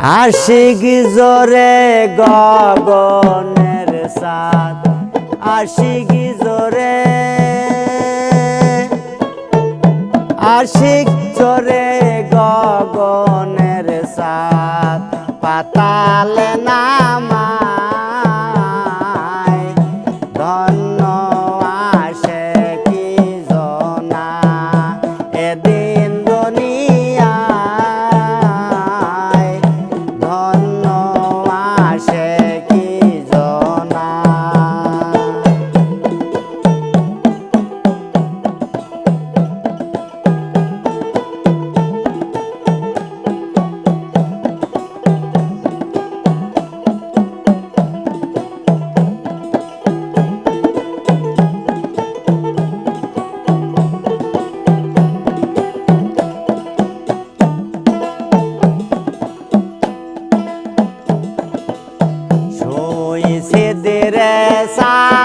আশিক জোরে গগনের সাদ আশিক জোরে আশিক জোরে গগনের সাদ পাতাল না से दे रे सा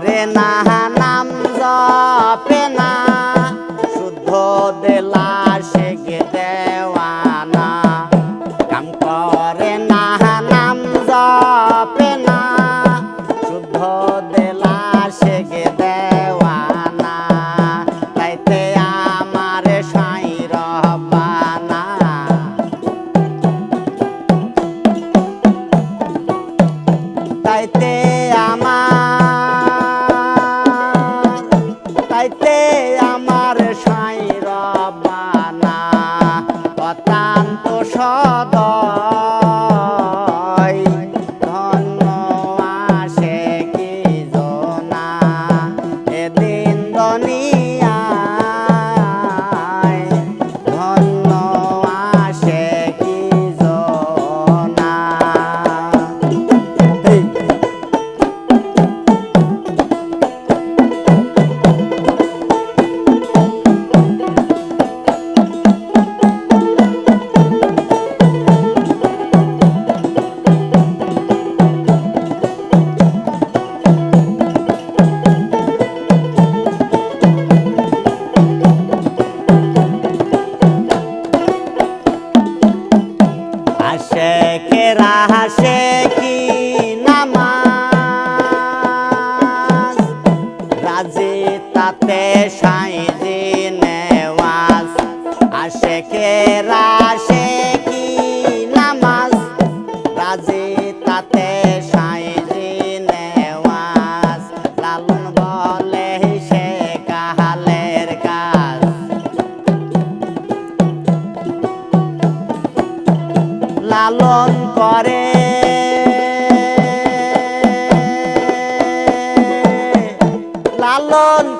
পারে না। কাজে তাতে সাইজি নেওয়াজ। আশেকেরা On.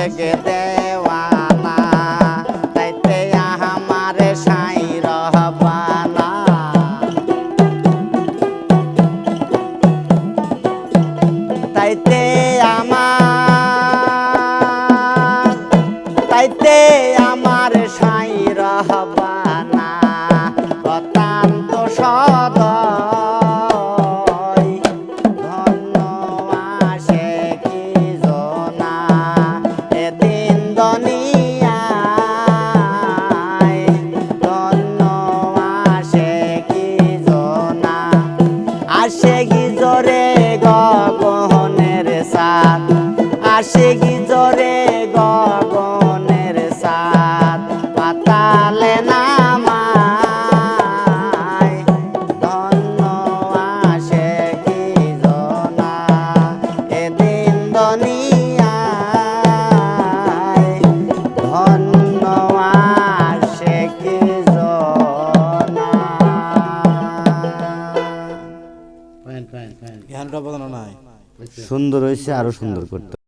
সুন্দর হয়েছে আরও সুন্দর করতে